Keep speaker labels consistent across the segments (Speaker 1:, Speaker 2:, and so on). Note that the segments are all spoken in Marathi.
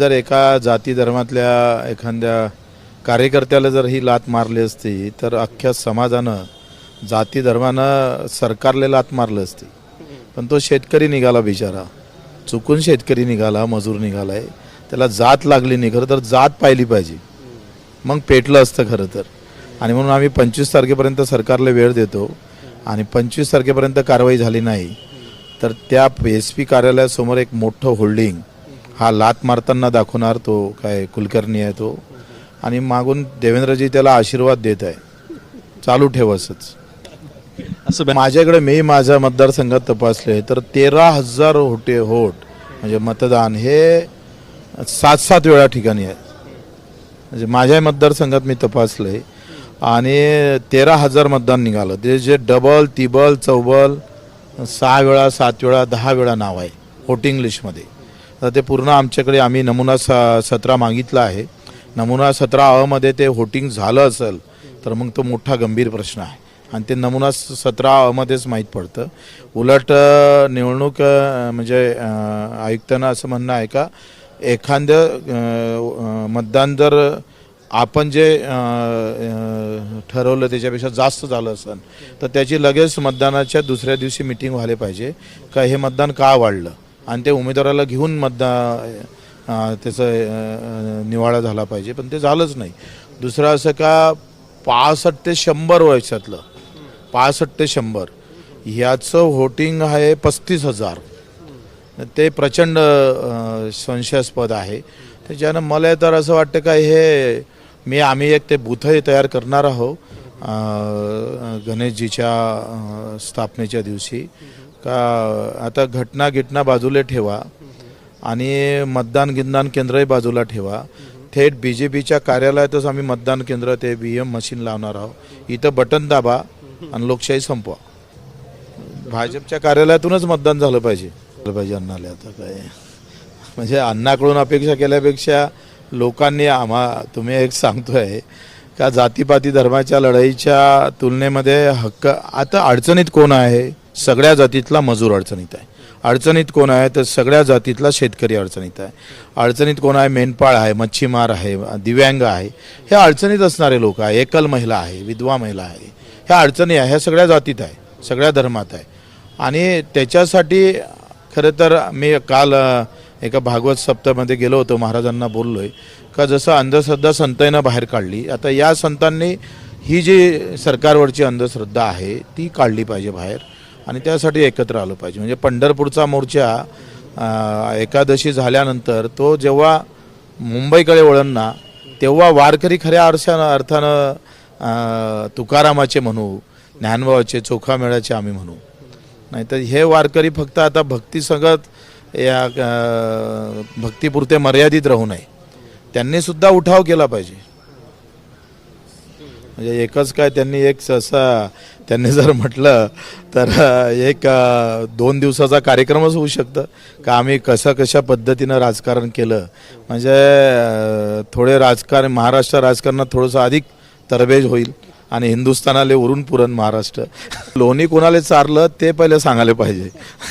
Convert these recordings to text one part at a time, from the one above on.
Speaker 1: जर एका जाती धर्मातल्या एखाद्या कार्यकर्त्याला जर ही लात मारली असती तर अख्ख्या समाजानं जाती धर्मानं सरकारला लात मारली असती. पण तो शेतकरी निघाला बिचारा. चुकून शेतकरी निघाला मजूर निघालाय. त्याला जात लागली नाही खरं तर जात पाहिली पाहिजे. मग पेटलं असतं खरं तर. आणि म्हणून आम्ही पंचवीस तारखेपर्यंत सरकारला वेळ देतो. आणि पंचवीस तारखेपर्यंत कारवाई झाली नाही तर त्या एस पी कार्यालयासमोर एक मोठं होल्डिंग हा लात मारताना दाखवणार तो काय कुलकर्णी आहे तो. आणि मागून देवेंद्रजी त्याला आशीर्वाद देत आहे. चालू ठेव असंच.
Speaker 2: असं
Speaker 1: माझ्याकडे मी माझ्या मतदारसंघात तपासले तर तेरा हजार होटे होट म्हणजे मतदान हे सात सात वेळा ठिकाणी आहे. म्हणजे माझ्या मतदारसंघात मी तपासले आणि तेरा हजार मतदान निघालं. ते जे डबल तिबल चौबल सहा वेळा सात वेळा दहा वेळा नाव आहे वोटिंग लिस्टमध्ये. ते पूर्ण आमच्याकडे आम्ही नमुना स सतरा मागितला आहे. नमुना सतरा अमध्ये ते होटिंग झालं असेल तर मग तो मोठा गंभीर प्रश्न आहे. आणि ते नमुना सतरा अमध्येच माहीत पडतं. उलट निवडणूक म्हणजे आयुक्तांना असं म्हणणं आहे का एखादं मतदान जर आपण जे ठरवलं त्याच्यापेक्षा जास्त झालं असेल तर त्याची लगेच मतदानाच्या दुसऱ्या दिवशी मिटिंग व्हायला पाहिजे. का हे मतदान का वाढलं? आणि ते उमेदवाराला घेऊन मतदान त्याचं निवाडा झाला पाहिजे. पण ते झालंच नाही. दुसरं असं का पासष्ट ते शंभर वर्षातलं. पासष्ट ते शंभर. ह्याचं व्होटिंग आहे पस्तीस हजार. ते प्रचंड संशयास्पद आहे. त्याच्यानं मला तर असं वाटतं का हे मी आम्ही एक ते बूथही तयार करणार आहोत गणेशजीच्या स्थापनेच्या दिवशी. का आता घटना गिटना बाजूला ठेवा आणि मतदान गिंदान केंद्रही बाजूला ठेवा. थेट बी जे पीच्या कार्यालयातच आम्ही मतदान केंद्र ते बी एम मशीन लावणार आहोत. इथं बटन दाबा आणि लोकशाही संपवा. भाजपच्या कार्यालयातूनच मतदान झालं पाहिजे. झालं पाहिजे अण्णाला आता काय. म्हणजे अण्णाकडून अपेक्षा केल्यापेक्षा लोकांनी आम्हा तुम्ही एक सांगतोय का जातीपाती धर्माच्या लढाईच्या तुलनेमध्ये हक्क आता अडचणीत कोण आहे? सगळ्या जातीतला मजूर अडचणीत आहे. अडचणीत कोण आहे? तर सगळ्या जातीतला शेतकरी अडचणीत आहे. अडचणीत कोण आहे? मेंढपाळ आहे मच्छीमार आहे दिव्यांग आहे. हे अडचणीत असणारे लोक आहे. एकल महिला आहे विधवा महिला आहे. ह्या अडचणी आहे. ह्या सगळ्या जातीत आहे. सगळ्या धर्मात आहे. आणि त्याच्यासाठी खरं तर मी काल एका भागवत सप्तामध्ये गेलो होतो. महाराजांना बोललोय का जसं अंधश्रद्धा संतांना बाहेर काढली आता या संतांनी ही जी सरकारवरची अंधश्रद्धा आहे ती काढली पाहिजे बाहेर. आणि त्यासाठी एकत्र आलं पाहिजे. म्हणजे पंढरपूरचा मोर्चा एकादशी झाल्यानंतर तो जेव्हा मुंबईकडे वळण तेव्हा वारकरी खऱ्या अर्थानं अर्थानं तुकारामाचे म्हणू ज्ञानभावाचे चोखामेळाचे आम्ही म्हणू. नाहीतर हे वारकरी फक्त आता भक्तीसंगत या भक्तीपुरते मर्यादित राहू नये. त्यांनी सुद्धा उठाव केला पाहिजे. म्हणजे एकच काय त्यांनी एक सहसा त्यांनी जर म्हटलं तर एक दोन दिवसाचा कार्यक्रमच होऊ शकतं. का आम्ही कसं कशा पद्धतीनं राजकारण केलं? म्हणजे थोडे राजकारण महाराष्ट्र राजकारणात थोडंसं अधिक तरबेज होईल आणि हिंदुस्थानाले उरून पुरण महाराष्ट्र. लोणी कोणाला चारलं ते पहिले सांगायला पाहिजे.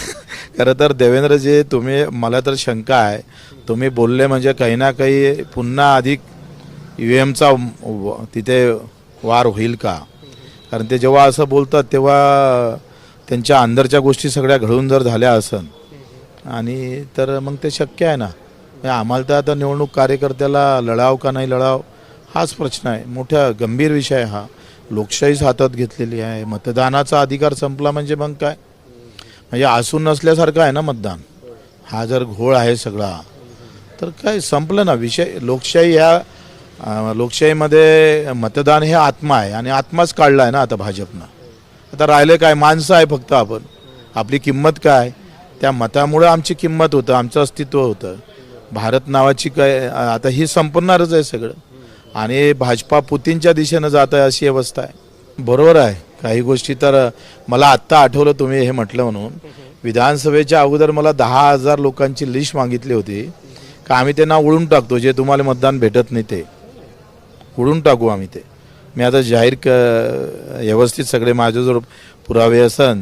Speaker 1: खरं तर देवेंद्रजी तुम्ही मला तर शंका आहे. तुम्ही बोलले म्हणजे काही ना काही पुन्हा अधिक यू एमचा तिथे वार होईल का? कारण ते जेव्हा असं बोलतात तेव्हा त्यांच्या अंदरच्या गोष्टी सगळ्या घडून जर झाल्या असन आणि तर मग ते शक्य आहे ना. म्हणजे आम्हाला तर आता निवडणूक कार्यकर्त्याला लढाव का नाही लढाव हाच प्रश्न आहे. मोठा गंभीर विषय आहे हा. लोकशाहीच हातात घेतलेली आहे. मतदानाचा अधिकार संपला म्हणजे मग काय? म्हणजे असून नसल्यासारखं आहे ना मतदान. हा जर घोळ आहे सगळा तर काय संपलं ना. विषय लोकशाही ह्या लोकशाहीमध्ये मतदान हे आत्मा आहे आणि आत्माच काढला आहे ना आता भाजपनं. आता राहिले काय? माणसं आहे फक्त आपण. आपली किंमत काय? त्या मतामुळं आमची किंमत होतं आमचं अस्तित्व होतं. भारत नावाची काय आता ही संपणारच आहे सगळं. आणि भाजपा पुतींच्या दिशेनं जात आहे अशी अवस्था आहे. बरोबर आहे. काही गोष्टी तर मला आत्ता आठवलं तुम्ही हे म्हटलं म्हणून. विधानसभेच्या अगोदर मला दहा हजार लोकांची लिस्ट मागितली होती. का आम्ही त्यांना उळून टाकतो जे तुम्हाला मतदान भेटत नाही ते. उडून टाकू आम्ही ते. मी आता जाहीर क व्यवस्थित सगळे माझ्याजवळ पुरावे असन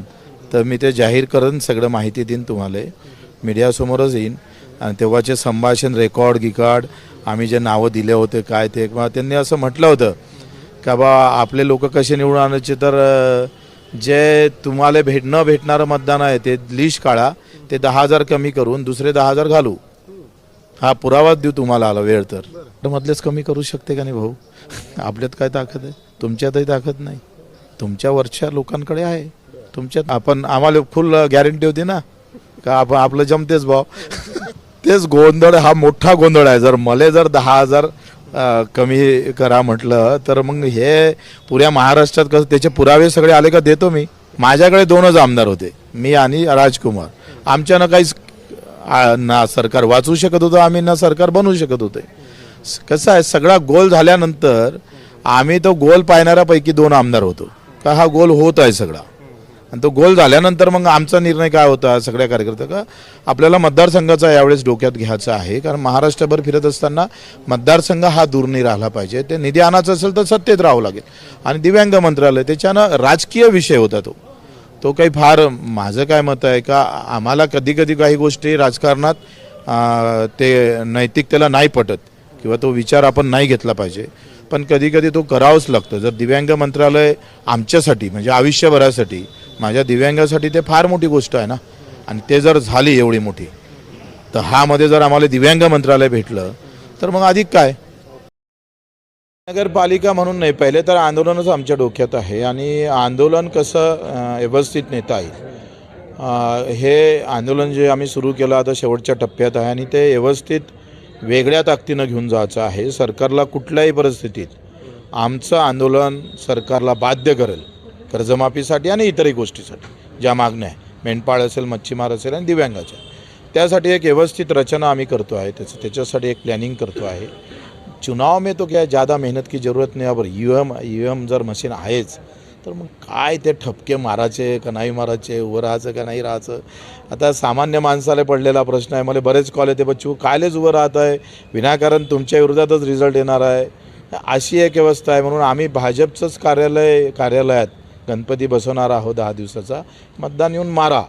Speaker 1: तर मी ते जाहीर करून सगळं माहिती देईन तुम्हाला. मीडियासमोरच येईन. आणि तेव्हाचे संभाषण रेकॉर्ड गिकॉर्ड आम्ही जे नावं दिले होते काय ते किंवा त्यांनी असं म्हटलं होतं का बा आपले लोक कसे निवडून आणायचे तर जे तुम्हाला भेट न भेटणारं मतदान आहे ते लिस्ट काढा ते दहा हजार कमी करून दुसरे दहा हजार घालू. हा पुरावाच देऊ तुम्हाला आला वेळ तर. मधलेच कमी करू शकते का नाही भाऊ? आपल्यात काय ताकद आहे? तुमच्यातही ताकद नाही. तुमच्या वरच्या लोकांकडे आहे. तुमच्यात आपण आम्हाला फुल गॅरंटी होती ना? का आपण आपलं जमतेच भाऊ. तेच गोंधळ हा मोठा गोंधळ आहे. जर मले जर दहा हजार कमी करा म्हटलं तर मग हे पुऱ्या महाराष्ट्रात कसं त्याचे पुरावे सगळे आले का देतो मी? माझ्याकडे दोनच आमदार होते. मी आणि राजकुमार. आमच्यानं काहीच ना सरकार वाचू शकत होतं आम्ही ना सरकार बनवू शकत होते. कसं आहे सगळा गोल झाल्यानंतर आम्ही तो गोल पाहणाऱ्यापैकी दोन आमदार होतो. का हा गोल होत आहे सगळा. आणि तो गोल झाल्यानंतर मग आमचा निर्णय काय होता सगळ्या कार्यकर्त्या का आपल्याला मतदारसंघाचा यावेळेस डोक्यात घ्यायचा आहे कारण महाराष्ट्रभर फिरत असताना मतदारसंघ हा दूर राहिला पाहिजे. ते निधी आणायचं असेल तर सत्तेत राहावं लागेल. आणि दिव्यांग मंत्रालय त्याच्यानं राजकीय विषय होता तो. तो काही फार माझं काय मत आहे का आम्हाला कधी कधी काही गोष्टी राजकारणात ते नैतिकतेला नाही पटत किंवा तो विचार आपण नाही घेतला पाहिजे. पण कधी कधी तो करावंच लागतं. जर दिव्यांग मंत्रालय आमच्यासाठी म्हणजे आयुष्यभरासाठी माझ्या दिव्यांगासाठी ते फार मोठी गोष्ट आहे ना. आणि ते जर झाली एवढी मोठी तर हामध्ये जर आम्हाला दिव्यांग मंत्रालय भेटलं तर मग अधिक काय? नगरपालिका म्हणून नाही पहिले तर आंदोलनच आमच्या डोक्यात आहे. आणि आंदोलन कसं व्यवस्थित नेता येईल? हे आंदोलन जे आम्ही सुरू केलं आता शेवटच्या टप्प्यात आहे. आणि ते व्यवस्थित वेगळ्या ताकदीनं घेऊन जायचं आहे. सरकारला कुठल्याही परिस्थितीत आमचं आंदोलन सरकारला बाध्य करेल. कर्जमाफीसाठी आणि इतरही गोष्टीसाठी. ज्या मागण्या आहे मेंढपाळ असेल मच्छीमार असेल आणि दिव्यांगाच्या. त्यासाठी एक व्यवस्थित रचना आम्ही करतो आहे. त्याचं त्याच्यासाठी एक प्लॅनिंग करतो आहे. चुनाव में तो क्या ज़्यादा मेहनत की ज़रूरत नहीं अब यू एम यू एम जर मशीन आहेच तर मग काय ते ठपके मारायचे का नाही मारायचे उभं राहायचं का नाही राहायचं? आता सामान्य माणसाला पडलेला प्रश्न आहे मला बरेच कॉल येते बच्चू कायलेच उभं राहत आहे? विनाकारण तुमच्या विरोधातच रिझल्ट येणार आहे? अशी एक व्यवस्था आहे म्हणून आम्ही भाजपचंच कार्यालय कार्यालयात गणपती बसवणार आहोत दहा दिवसाचा. मतदान येऊन मारा.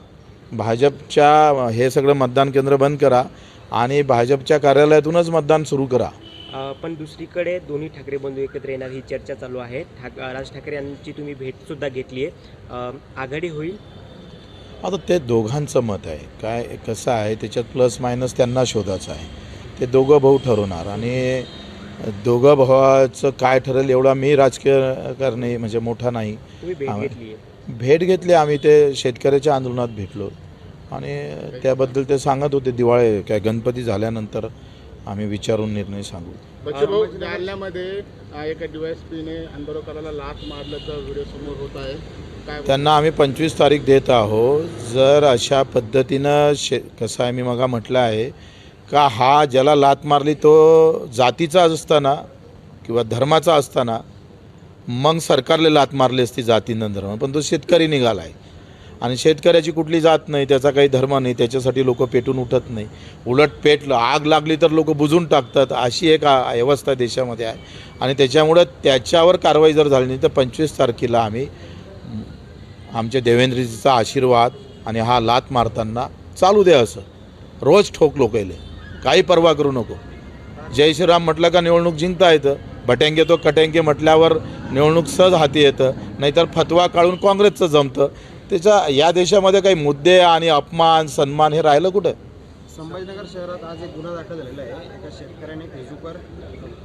Speaker 1: भाजपच्या हे सगळं मतदान केंद्र बंद करा आणि भाजपच्या कार्यालयातूनच मतदान सुरू करा.
Speaker 3: पण दुसरीकडे दोन्ही ठाकरे बंधू एकत्र येणार ही चर्चा चालू आहे. ठाक राज ठाकरे यांची तुम्ही भेट सुद्धा घेतली आहे. आघाडी होईल?
Speaker 1: आता ते दोघांचं मत आहे. काय कसं आहे त्याच्यात प्लस मायनस त्यांना शोधायचं आहे. ते दोघं भाऊ ठरवणार आणि दोघं भावाचं काय ठरेल एवढा मी राजकीय करणे म्हणजे मोठा नाही.
Speaker 3: भेट घेतली
Speaker 1: आम्ही ते शेतकऱ्याच्या आंदोलनात भेटलो. आणि त्याबद्दल ते सांगत होते दिवाळी काय गणपती झाल्यानंतर आम्ही विचारून निर्णय सांगू.
Speaker 4: जालन्यामध्ये एका डीवायएसपीने आंदोलकाला लाच मारल्याचा व्हिडिओ समोर होत आहे.
Speaker 1: त्यांना आम्ही पंचवीस तारीख देत आहोत. जर अशा पद्धतीनं शे कसं आहे मी मगा म्हटलं आहे का हा ज्याला लात मारली तो जातीचा असताना किंवा धर्माचा असताना मग सरकारला लात मारली असती जातीनं धर्म पण तो शेतकरी निघाला आहे. आणि शेतकऱ्याची कुठली जात नाही त्याचा काही धर्म नाही त्याच्यासाठी लोक पेटून उठत नाही. उलट पेटलं आग लागली तर लोक बुजून टाकतात अशी एक व्यवस्था देशामध्ये आहे. आणि त्याच्यामुळं त्याच्यावर कारवाई जर झाली नाही तर पंचवीस तारखेला आम्ही आमच्या देवेंद्रजीचा आशीर्वाद आणि हा लात मारताना चालू द्या असं. रोज ठोक लोकायले काही पर्वा करू नको. जय श्रीराम म्हटलं का निवडणूक जिंकता येतं? भट्यांगे तो कट्यांगे म्हटल्यावर निवडणूक सहज हाती येतं. नाहीतर फतवा काढून काँग्रेसचं जमतं. त्याच्या या देशामध्ये काही मुद्दे आणि अपमान सन्मान हे राहिलं कुठं?
Speaker 5: संभाजीनगर शहरात आज एक गुन्हा दाखल झालेला आहे. एका शेतकऱ्याने फेसबुकवर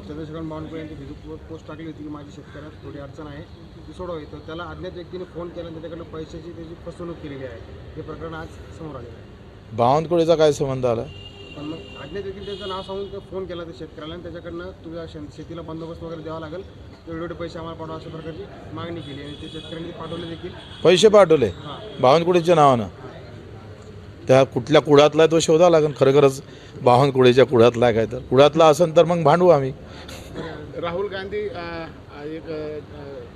Speaker 5: चंद्रशेखर बावनकुळे यांची फेसबुकवर पोस्ट टाकली होती की माझी शेतकऱ्यात थोडी अडचण आहे. ती सोडवावी. तर त्याला अज्ञात व्यक्तीने फोन केला आणि त्याच्याकडे पैशाची त्याची फसवणूक केलेली आहे. हे प्रकरण आज समोर आलेलं आहे.
Speaker 1: बावनकुळेचा काय संबंध आला?
Speaker 5: पण मग अज्ञात व्यक्तीने त्याचं नाव सांगून फोन केला त्या शेतकऱ्याला आणि त्याच्याकडनं तुझ्या शेतीला बंदोबस्त वगैरे द्यावा लागेल. एवढे पैसे आम्हाला पाठवा अशा प्रकारची मागणी केली आणि ते शेतकऱ्यांनी पाठवले देखील.
Speaker 1: पैसे पाठवले? बावनकुळेच्या नावानं. त्या कुठल्या कुळातला आहे तो शोधा लागेल. खरं खरंच बावनकुळेच्या कुळातला आहे काय तर. कुळातला असेल तर मग भांडू आम्ही.
Speaker 4: राहुल गांधी अ, अ, एक अ,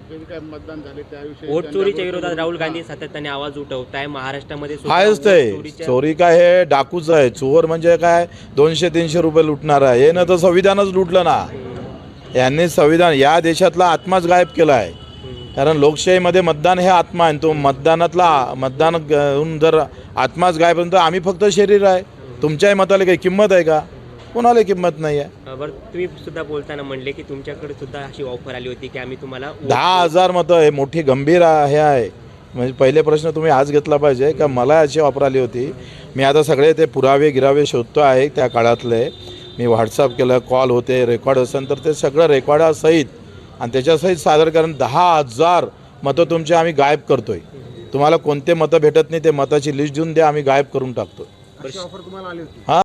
Speaker 4: जे काही मतदान झाले त्याविषयी
Speaker 3: वोट चोरीच्या
Speaker 4: जनजागृती
Speaker 3: विरोधात राहुल. गांधी सातत्याने आवाज उठवत आहे. महाराष्ट्रामध्ये सुद्धा
Speaker 1: आहेच
Speaker 3: वोट
Speaker 1: ते
Speaker 3: चोरीच्या-
Speaker 1: चोरी काय हे? डाकूच आहे. चोर म्हणजे काय? दोनशे तीनशे रुपये लुटणार आहे. हे ना तर संविधानच लुटलं ना. यांनी संविधान या देशातला आत्माच गायब केला आहे. कारण लोकशाहीमध्ये मतदान हे आत्मा आहे. तो मतदानातला मतदान घेऊन जर आत्माच गायब तर आम्ही फक्त शरीर आहे. तुमच्याही मताला काही किंमत आहे का? कोणाला किंमत नाही आहे.
Speaker 3: बरं तुम्ही सुद्धा बोलताना म्हणले की तुमच्याकडे सुद्धा अशी ऑफर आली होती की आम्ही तुम्हाला
Speaker 1: दहा हजार मतं हे मोठी गंभीर हे आहे. म्हणजे पहिले प्रश्न तुम्ही आज घेतला पाहिजे का? मला याची ऑफर आली होती. मी आता सगळे ते पुरावे गिरावे शोधतो आहे त्या काळातले. मी व्हॉट्सअप केलं कॉल होते रेकॉर्ड असेल तर ते सगळं रेकॉर्डासहित आणि त्याच्यासहित सादरीकरण दहा हजार मतं तुमचे आम्ही गायब करतोय. तुम्हाला कोणते मतं भेटत नाही ते मताची लिस्ट देऊन द्या आम्ही गायब करून टाकतो हा?